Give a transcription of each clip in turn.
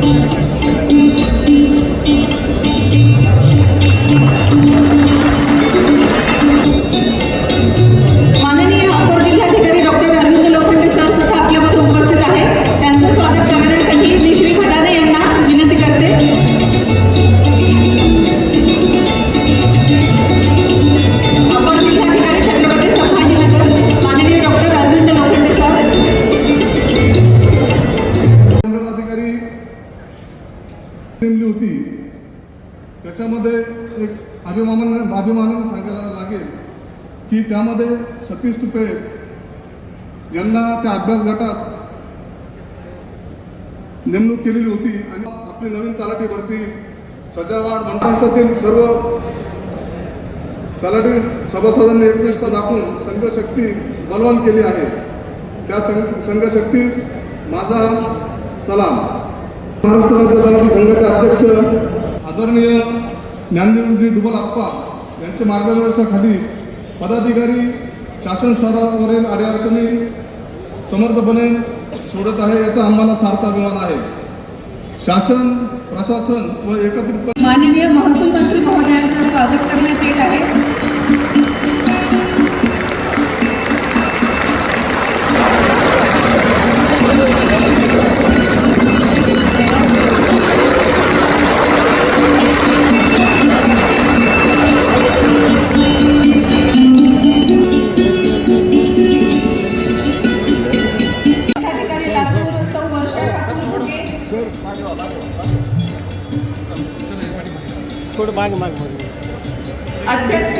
Thank you. त्यामध्ये सतीश तुपे यांना त्या अभ्यास गटात नेमणूक केलेली होती आणि आपली नवीन तलाठी भरती सजावाड महाराष्ट्रातील सर्व तलाठी सभासदांनी एकनिष्ठ दाखवून संघशक्ती बलवान केली आहे. त्या संघ संघशक्तीस माझा सलाम. महाराष्ट्र राज्य तलाठी संघाचे अध्यक्ष आदरणीय ज्ञानदेवजी डुबल आप्पा यांच्या मार्गदर्शनाखाली पदाधिकारी शासन स्तरावरील अडीअडचणी समर्थपणे सोडत आहे याचा आम्हाला सार्थ अभिमान आहे. शासन प्रशासन व एकत्रित माननीय महसूल मंत्री महोदयांचं स्वागत करण्यात येत आहे. थोडं माग माग माग. अध्यक्ष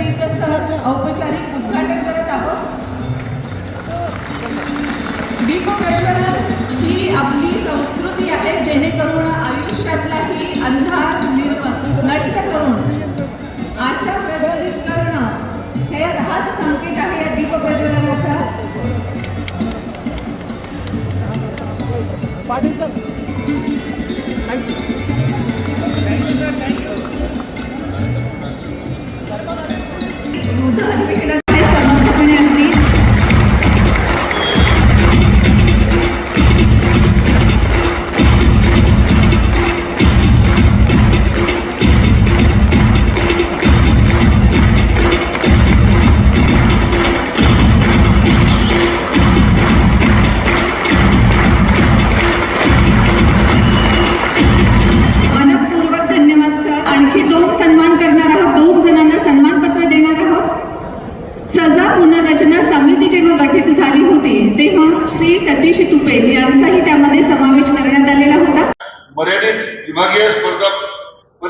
रीतसर औपचारिक उद्घाटन करत आहोत. ही आपली संस्कृती आहे जेणेकरून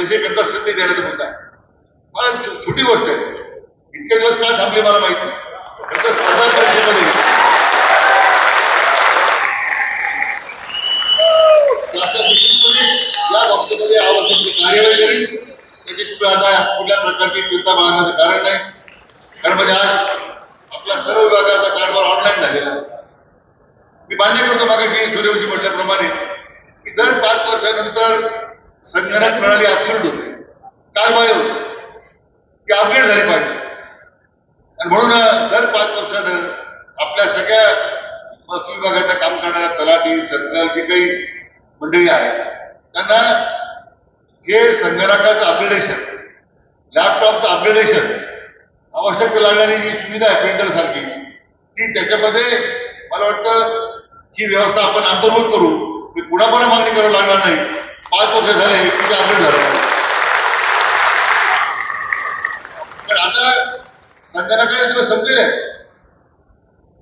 परीक्षेकरता संधी देण्याचा मुद्दा आहे फार छोटी गोष्ट आहे. इतके दिवस का थांबले मला माहिती नाही. स्पर्धा परीक्षेमध्ये. जास्त निश्चितपणे या बाबतीमध्ये आवश्यक कार्यवाही करेल त्याची कुठे आता कुठल्या प्रकारची चिंता मागण्याचं कारण नाही. कारण म्हणजे आज आपला सर्व विभागाचा कारभार ऑनलाईन झालेला आहे. मी मान्य करतो मागाशी सूर्यवंशी म्हटल्याप्रमाणे की दर पाच वर्षानंतर संगणक प्रणाली ऍबसोल्यूट होते. कारवाई होते. ती अपडेट झाली पाहिजे. आणि म्हणून दर पाच वर्षानं आपल्या सगळ्या महसूल विभागाचं काम करणाऱ्या तलाठी सरकारची काही मंडळी आहे त्यांना हे संगणकाचं अपग्रेडेशन लॅपटॉपचं अपग्रेडेशन आवश्यक लागणारी जी सुविधा आहे प्रिंटर सारखी ती त्याच्यामध्ये मला वाटतं ही व्यवस्था आपण अंतर्भूत करू. मी पुन्हा पुन्हा मागणी करावी लागणार नाही. पाच वर्ष झाले तिथे ते अपडेट झालं पण आता संगणकाचे दिवस संपलेले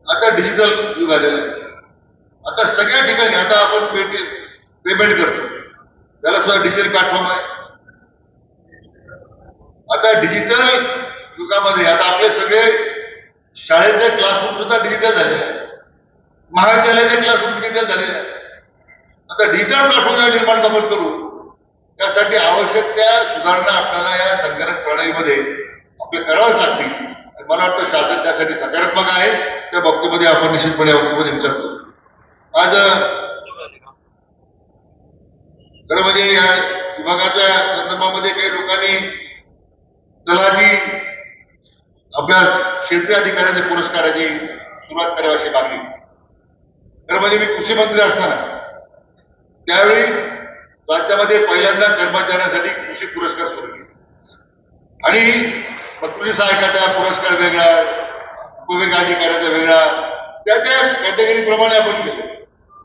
आता डिजिटल युग आलेलं आहे. आता सगळ्या ठिकाणी आता आपण पेमेंट करतो. त्याला सुद्धा डिजिटल प्लॅटफॉर्म आहे. आता डिजिटल युगामध्ये आता आपले सगळे शाळेतले क्लासरूम सुद्धा डिजिटल झालेले आहेत. महाविद्यालयाचे क्लासरूम डिजिटल झालेले आहेत. आता डिजिटल प्लॅटफॉर्म निर्माण आपण करू. त्यासाठी आवश्यक त्या सुधारणा आपल्याला या संगणक प्रणालीमध्ये आपल्या कराव्याच लागतील. आणि मला वाटतं शासन त्यासाठी सकारात्मक आहे. त्या बाबतीमध्ये आपण निश्चितपणे या बाबतीमध्ये विचार करू. आज खरं म्हणजे या विभागाच्या संदर्भामध्ये काही लोकांनी तलाठी आपल्या क्षेत्रीय अधिकाऱ्यांच्या पुरस्काराची सुरुवात करावी अशी मागणी. खरं म्हणजे मी कृषी मंत्री असताना त्यावेळी राज्यामध्ये पहिल्यांदा कर्मचाऱ्यांसाठी कृषी पुरस्कार सुरू केले. आणि कृषी सहायकाचा पुरस्कार वेगळा उपविका अधिकाऱ्याचा वेगळा त्या त्या कॅटेगरी प्रमाणे आपण केलं.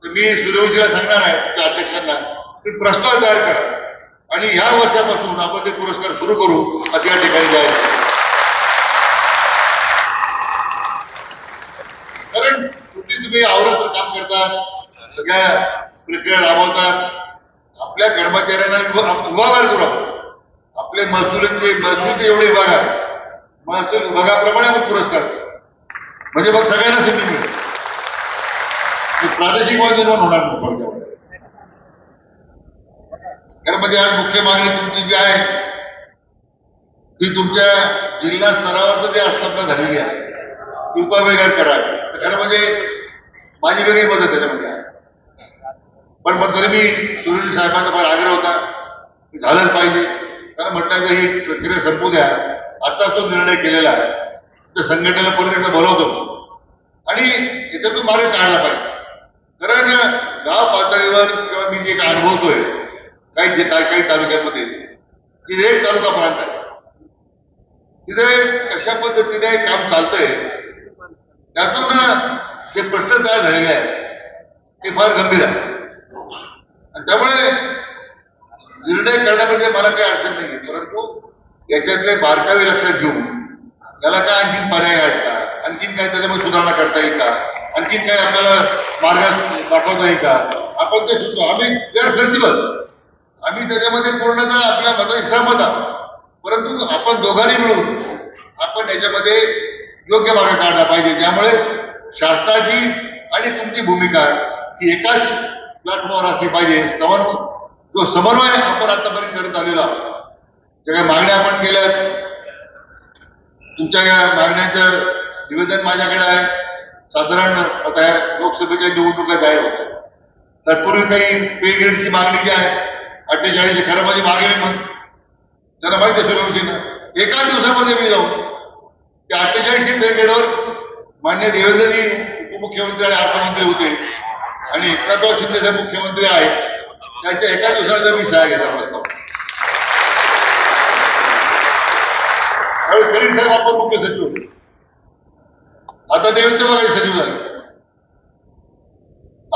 तर मी सूर्यवंशीला सांगणार आहे त्या अध्यक्षांना की प्रस्ताव तयार करा. आणि ह्या वर्षापासून आपण ते पुरस्कार सुरू करू असे या ठिकाणी जाहीर कारण शेवटी तुम्ही आवरत काम करतात सगळ्या प्रक्रिया राबवतात आपल्या कर्मचाऱ्यांना विभा- विभागावर करू आपले महसूलचे महसूलचे एवढे विभाग आहे. महसूल विभागाप्रमाणे आपण पुरस्कार म्हणजे मग सगळ्यांना संधी मिळेल प्रादेशिक वाद निर्माण होणार नाही थोडक्यामध्ये म्हणजे आज मुख्य मागणी तुमची जी आहे ती तुमच्या जिल्हा स्तरावरचं जे आस्थापना झालेली आहे ती उपविभागावर करा. तर खरं म्हणजे माझी वेगळी मदत त्याच्यामध्ये. आहे पण पण तरी मी सुनील साहेबांचा फार आग्रह होता. झालंच पाहिजे. कारण म्हटलं तर ही प्रक्रिया संपू द्या. आता तो निर्णय केलेला आहे. त्या संघटनेला परत एकदा बोलवतो. आणि याच्यातून मार्ग काढला पाहिजे. कारण गाव पातळीवर किंवा मी जे काय अनुभवतोय काही जे काही काही तालुक्यांमध्ये तिथे एक तालुका प्रांत आहे. तिथे कशा पद्धतीने काम चालतंय त्यातून जे प्रश्न तयार झालेले आहेत ते फार गंभीर आहे आणि त्यामुळे निर्णय करण्यामध्ये मला काही अडचण नाही परंतु याच्यातले बारकावे लक्षात घेऊन त्याला काय आणखीन पर्याय आहेत का? आणखीन काय त्याच्यामध्ये सुधारणा करता येईल का? आणखीन काय आपल्याला मार्ग दाखवता येईल का? आपण ते सुद्धा आम्ही वी आर फ्लेक्सिबल आम्ही त्याच्यामध्ये पूर्णतः आपल्या मताशी सहमत आहोत. परंतु आपण दोघांनी मिळून आपण याच्यामध्ये योग्य मार्ग काढला पाहिजे. त्यामुळे शासनाची आणि तुमची भूमिका ही एकाच प्लॅटफॉर्म असली पाहिजे. समर जो समन्वय आपण आतापर्यंत करत आलेला ज्या काही मागण्या आपण केल्यात तुमच्या या मागण्यांचं निवेदन माझ्याकडे आहे. साधारण आता लोकसभेच्या निवडणुका जाहीर होतात तत्पूर्वी काही पे ग्रेडची मागणी जी आहे अठ्ठेचाळीस खरं म्हणजे मागे मी म्हणतो त्यांना माहिती आहे सूर्यवंशींना एका दिवसामध्ये मी जाऊन त्या अठ्ठेचाळीस पे ग्रेडवर मान्य देवेंद्रजी उपमुख्यमंत्री आणि अर्थमंत्री होते. आणि एकनाथराव शिंदे जे मुख्यमंत्री आहेत. त्यांच्या एका दिवसाचा मी सह्या घेता प्रस्ताव. त्यावेळी करीर साहेब आपण मुख्य सचिव होते. आता ते वित्त विभागाचे सचिव झाले.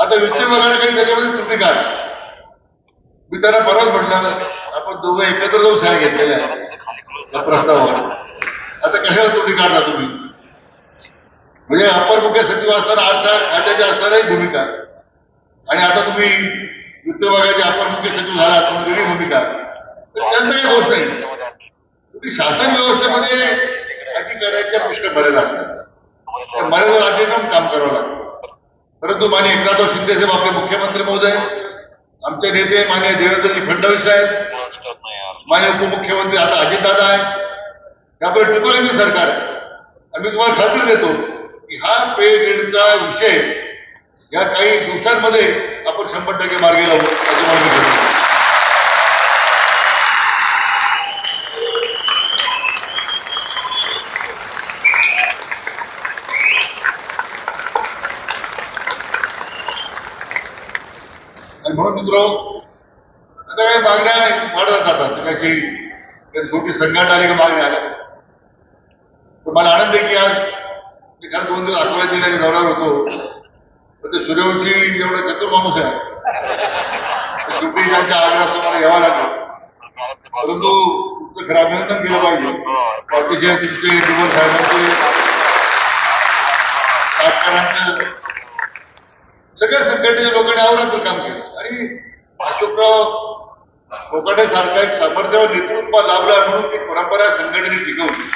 आता वित्त विभागाने काही त्याच्यामध्ये त्रुटी काढ मी त्यांना परत म्हटलं आपण दोघं एकत्र जाऊन सह्या घेतलेल्या आहेत. त्या प्रस्तावावर. आता कशाला त्रुटी काढता तुम्ही? म्हणजे अपर मुख्य सचिव असताना अर्थ खात्याची असतानाही भूमिका. आणि आता तुम्ही वित्त विभागाचे आपण मुख्य सचिव झाला तुम्ही वेगळी भूमिका. तर त्यांचा काही दोष नाही. तुम्ही शासन व्यवस्थेमध्ये अधिकाऱ्यांच्या पुष्कळ मर्यादा असतात. त्या मर्यादा राजीनाम काम करावं लागतं. परंतु माने एकनाथराव शिंदे साहेब आपले मुख्यमंत्री महोदय आमचे नेते माने देवेंद्रजी फडणवीस साहेब माननीय उपमुख्यमंत्री आता अजितदादा आहेत त्यामुळे ट्रिपल इंजिन सरकार आहे. आणि मी तुम्हाला खात्री देतो की हा पे ग्रेडचा विषय या काही दिवसांमध्ये आपण शंभर टक्के मार्गी लावू अशी मागणी करतो आणि म्हणून मित्र आता काही मागण्या वाढत जातात. कशी कधी शेवटी संघटना आली का मागण्या आल्या. पण मला आनंद आहे की आज मी खरं दोन दिवस अकोला जिल्ह्याच्या दौऱ्यावर होतो. पण ते सूर्यवंशी एवढा चतुर माणूस आहे. शेवटी त्यांच्या आग्रहाचं मला यावं लागलं. परंतु तुमचं खरं अभिनंदन केलं पाहिजे. अतिशय तुमचे डुबल साहेबांचे काटकरांचं सगळ्या संघटनेच्या लोकांनी आवरात्र काम केलं. आणि अशोकराव कोकणेसारखा एक सामर्थ्यावर नेतृत्व लाभला म्हणून ती परंपरा संघटने टिकवली.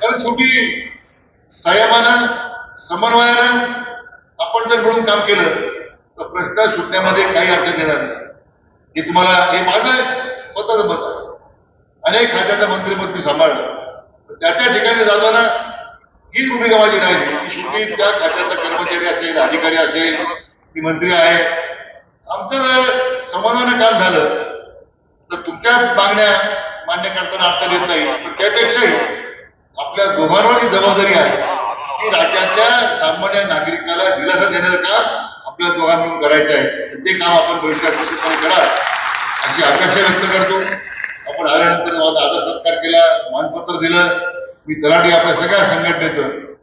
कारण शेवटी संयमानं समन्वयानं आपण जर मिळून काम केलं तर प्रश्न सुटण्यामध्ये काही अडचण येणार नाही. हे तुम्हाला हे माझं स्वतःच मत आहे. अनेक खात्याचं मंत्रिपद मी सांभाळलं. पण त्या त्या ठिकाणी जाताना ही भूमिका माझी राहिली. की शेवटी त्या खात्याचा कर्मचारी असेल अधिकारी असेल ती मंत्री आहे. आमचं जर समन्वयानं काम झालं तर तुमच्या मागण्या मान्य करताना अडचण येत नाही. पण त्यापेक्षाही आपल्या दोघांवर जी जबाबदारी आहे. ती राज्यातल्या सामान्य नागरिकाला दिलासा देण्याचं काम आपल्या दोघां मिळून करायचं आहे. ते काम आपण भविष्यात निश्चितपणे करा अशी अपेक्षा व्यक्त करतो. आपण आल्यानंतर माझा आदर सत्कार केला मानपत्र दिलं. मी तलाठी आपल्या सगळ्या संघटनेचं